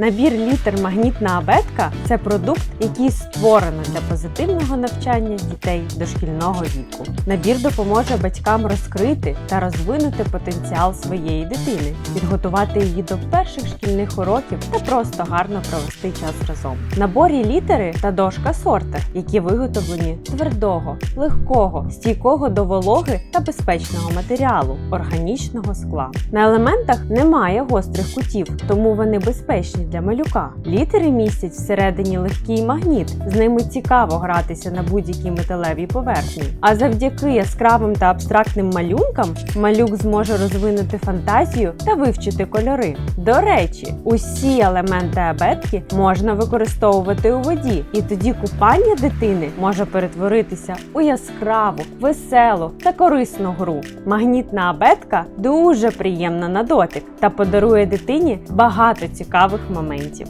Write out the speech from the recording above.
Набір літер магнітна абетка це продукт, який створено для позитивного навчання дітей дошкільного віку. Набір допоможе батькам розкрити та розвинути потенціал своєї дитини, підготувати її до перших шкільних уроків та просто гарно провести час разом. Наборі літери та дошка сорта, які виготовлені твердого, легкого, стійкого до вологи та безпечного матеріалу органічного скла. На елементах немає гострих кутів, тому вони безпечні для малюка. Літери містять всередині легкий магніт, з ними цікаво гратися на будь-якій металевій поверхні. А завдяки яскравим та абстрактним малюнкам малюк зможе розвинути фантазію та вивчити кольори. До речі, усі елементи абетки можна використовувати у воді, і тоді купання дитини може перетворитися у яскраву, веселу та корисну гру. Магнітна абетка дуже приємна на дотик та подарує дитині багато цікавих моментів.